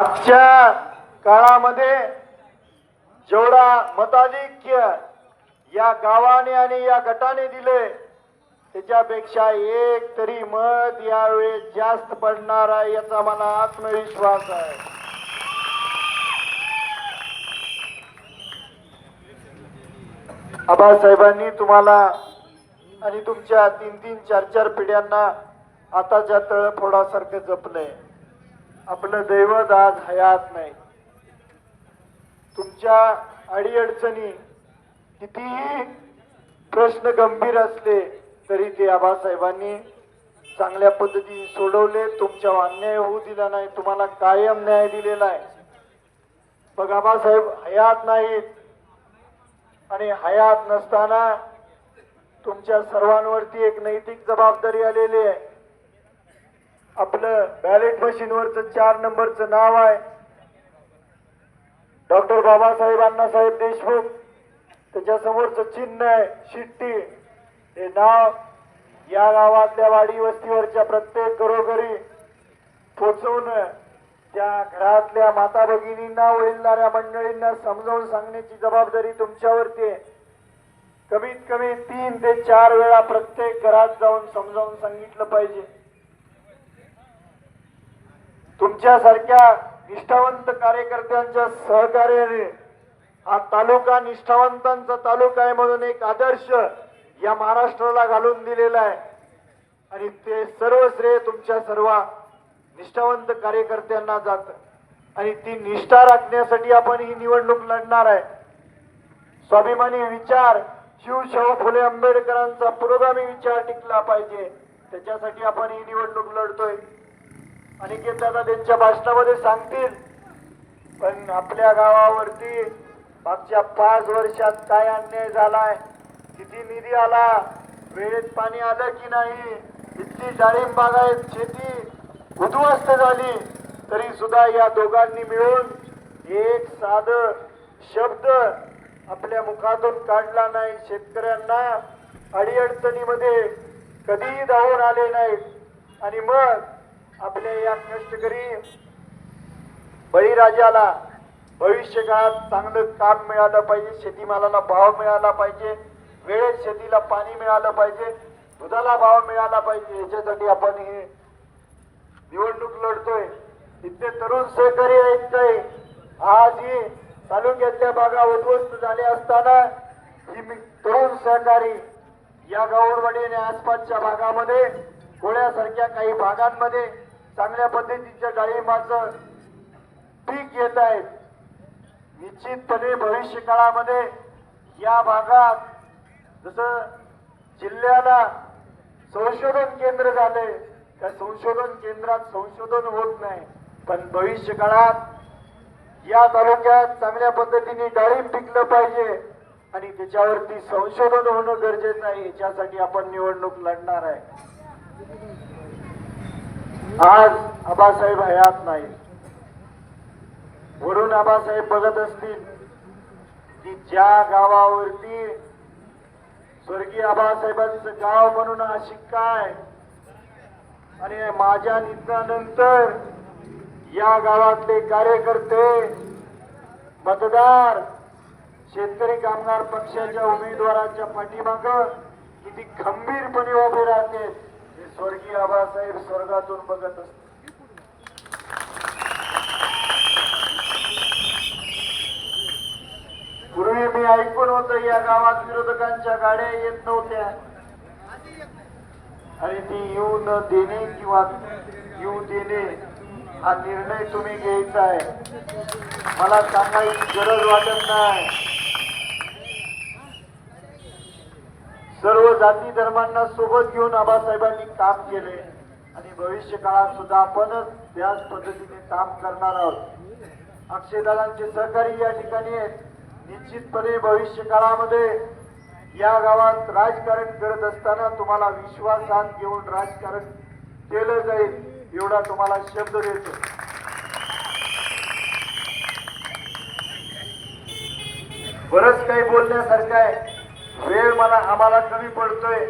आजच्या काळामध्ये जेवढा मताधिक्य या गावाने आणि या गटाने दिले त्याच्यापेक्षा एक तरी मत यावेळी जास्त पडणार आहे याचा मला आत्मविश्वास आहे. आबासाहेबांनी तुम्हाला आणि तुमच्या तीन तीन चार चार पिढ्यांना आताच्या तळफोडासारखं जपलंय. आपलं दैवत आज हयात नाही. तुमच्या अडीअडचणी कितीही प्रश्न गंभीर असले तरी ते आबासाहेबांनी चांगल्या पद्धतीने सोडवले. तुमच्या अन्याय होऊ दिला नाही. तुम्हाला कायम न्याय दिलेला आहे. मग आबासाहेब हयात नाहीत. आणि हयात नसताना तुमच्या सर्वांवरती एक नैतिक जबाबदारी आलेली आहे. आपलं बॅलेट मशीनवरचं चार नंबरचं नाव आहे. डॉक्टर बाबासाहेब अण्णासाहेब देशमुख. त्याच्यासमोरचं चिन्ह आहे शिट्टी. हे नाव या गावातल्या वाडी वस्तीवरच्या प्रत्येक घरोघरी पोचवून त्या घरातल्या माता भगिनींना वडीलणाऱ्या मंडळींना समजावून सांगण्याची जबाबदारी तुमच्यावरती आहे. कमीत कमी तीन ते चार वेळा प्रत्येक घरात जाऊन समजावून सांगितलं पाहिजे. तुमच्यासारख्या निष्ठावंत कार्यकर्त्यांच्या सहकार्याने हा तालुका निष्ठावंतांचा तालुका आहे म्हणून एक आदर्श या महाराष्ट्राला घालून दिलेला आहे. आणि ते सर्व श्रेय तुमच्या सर्व निष्ठावंत कार्यकर्त्यांना जात. आणि ती निष्ठा राखण्यासाठी आपण ही निवडणूक लढणार आहे. स्वाभिमानी विचार शिवशाहू फुले आंबेडकरांचा पुरोगामी विचार टिकला पाहिजे. त्याच्यासाठी आपण ही निवडणूक लढतोय. अनिकेत दादा त्यांच्या भाषणामध्ये सांगतील. पण आपल्या गावावरती मागच्या पाच वर्षात काय अन्याय झालाय? किती निधी आला? वेळेत पाणी आलं की नाही? इतकी डाळिंब बागायत शेती उद्ध्वस्त झाली तरी सुद्धा या दोघांनी मिळून एक साध शब्द आपल्या मुखातून काढला नाही. शेतकऱ्यांना अडीअडचणीमध्ये कधीही धावून आले नाहीत. आणि मग या कष्टकरी बळीराजाला भविष्य काळात चांगलं काम मिळालं पाहिजे शेतीमालाला भाव मिळाला पाहिजे वेळेत शेतीला पाणी मिळालं पाहिजे दुधाला भाव मिळाला पाहिजे याच्यासाठी आपण हे निवडणूक लढतोय. इथले तरुण सहकारी आहेत काही. आज ही तालुक्यातल्या भागा उद्ध्वस्त झाल्या असताना ही तरुण सहकारी या गावरवाडी आणि आसपासच्या भागामध्ये गोळ्यासारख्या काही भागांमध्ये चांगल्या पद्धतीच्या डाळिंबाचं पीक घेत आहेत निश्चितपणे भविष्य काळामध्ये या भागात जसं जिल्ह्याला संशोधन केंद्र झाले त्या संशोधन केंद्रात संशोधन होत नाही. पण भविष्य काळात या तालुक्यात चांगल्या पद्धतीने डाळिंब पिकलं पाहिजे आणि त्याच्यावरती संशोधन होणं गरजेचं आहे. याच्यासाठी आपण निवडणूक लढणार आहे. आज आबासाहेब हयात नाही. वरून आबासाहेब बघत असतील की ज्या गावावरती स्वर्गीय आबासाहेबांचं गाव म्हणून अशी काय? आणि माझ्या निधनानंतर या गावातले कार्यकर्ते मतदार शेतकरी कामगार पक्षाच्या उमेदवाराच्या पाठीमाग किती खंबीरपणे उभे राहते स्वर्गीय आबासाहेब स्वर्गातून बघत असत पूर्वी मी ऐकून होत या गावात विरोधकांच्या गाड्या येत नव्हत्या. आणि ती येऊ न देणे किंवा येऊ देणे हा निर्णय तुम्ही घ्यायचा आहे. मला सांगायची गरज वाटत नाही. सर्व जाती धर्मांना सोबत घेऊन आबासाहेबांनी काम केले. आणि भविष्य काळात सुद्धा आपणच त्याच पद्धतीने काम करणार आहोत. अक्षयदादांचे सहकारी या ठिकाणी आहेत. निश्चितपणे भविष्य काळामध्ये या गावात राजकारण करत असताना तुम्हाला विश्वासात घेऊन राजकारण केलं जाईल एवढा तुम्हाला शब्द देतो. बरंच काही बोलण्यासारखं आहे. वेळ मला आम्हाला कमी पडतोय.